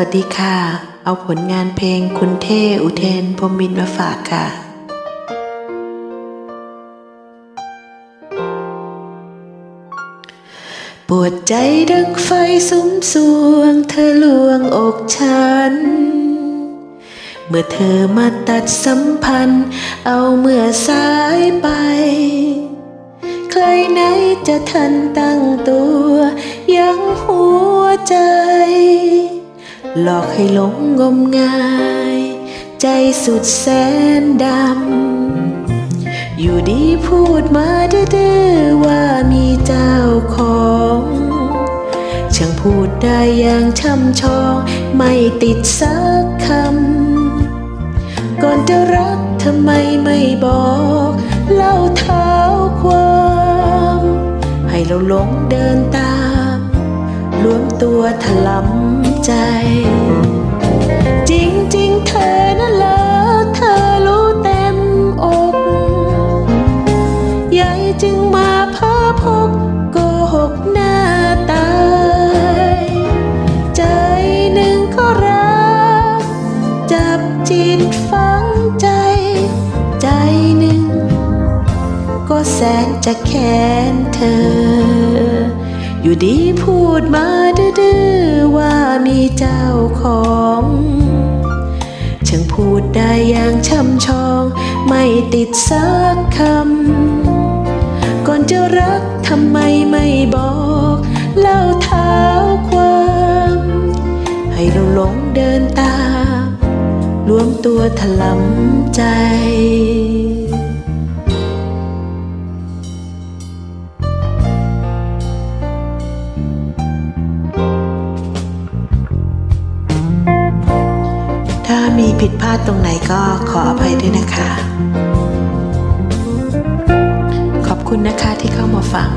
วัสดีค่ะ เอาผลงานเพลงคุณเท่อุเทนพรมมินมาฝากค่ะปวดใจดังไฟสุมสวง เธอลวงอกฉัน เมื่อเธอมาตัดสัมพันธ์ เอาเมื่อสายไป ใครไหนจะทันตั้งตัว ยังหัวใจ หลอกให้หลงงมงาย ใจสุดแสนดำ อยู่ดีพูดมาดื้อๆว่ามีเจ้าของช่างพูดได้อย่างช่ำชอง ไม่ติดสักคำ ก่อนจะรักทำไมไม่บอก เล่าเท้าความ ให้เราหลงเดินตามรวมตัวถลำ ใจ จริงๆ เธอนั่นเหรอเธอรู้เต็มอกยายจึงมาพาพกโกหกหน้าตายใจหนึ่งก็รัก จับจิตฝังใจ ใจหนึ่ง ก็แสนจะแค้นเธอ อยู่ดีพูดมา ดื้อว่ามีเจ้าของช่างพูดได้อย่างช่ำชอง ไม่ติดสักคำ ก่อนจะรักทำไมไม่บอก เล่าเท้าความ ให้เราหลงเดินตามรวมตัวถลำใจ ผิดพลาดตรงไหนก็ขออภัยด้วยนะคะ ขอบคุณนะคะที่เข้ามาฟัง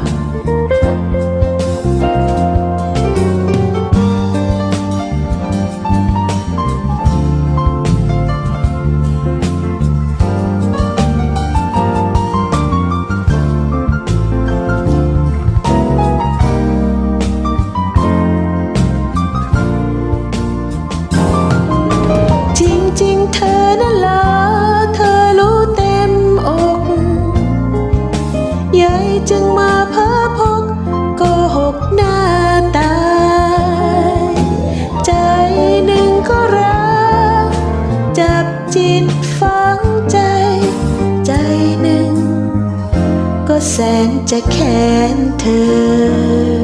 แสนจะแค้นเธอ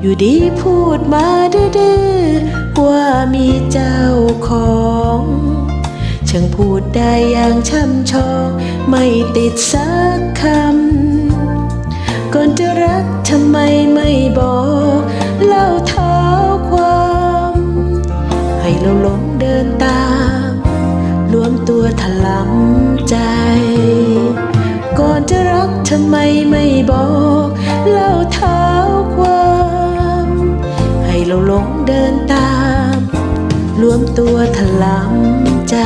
อยู่ดีพูดมาดื้อๆว่ามีเจ้าของช่างพูดได้อย่างช่ำชองไม่ติดสักคำ ก่อนจะรักทำไมไม่บอก เล่าเท้าความ ให้เราหลงเดินตามรวมตัวถลำ ทำไมไม่บอกเล่าเท้าความ ให้เราหลงเดินตามรวมตัวถลำใจ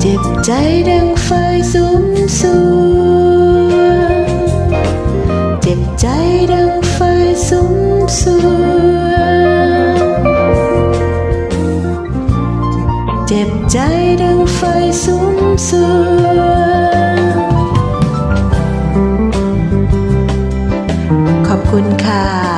เจ็บใจดังไฟสุมสวงเจ็บใจดังไฟสุมส จ็บใจดังไฟสุมสวงขอบคุณค่ะ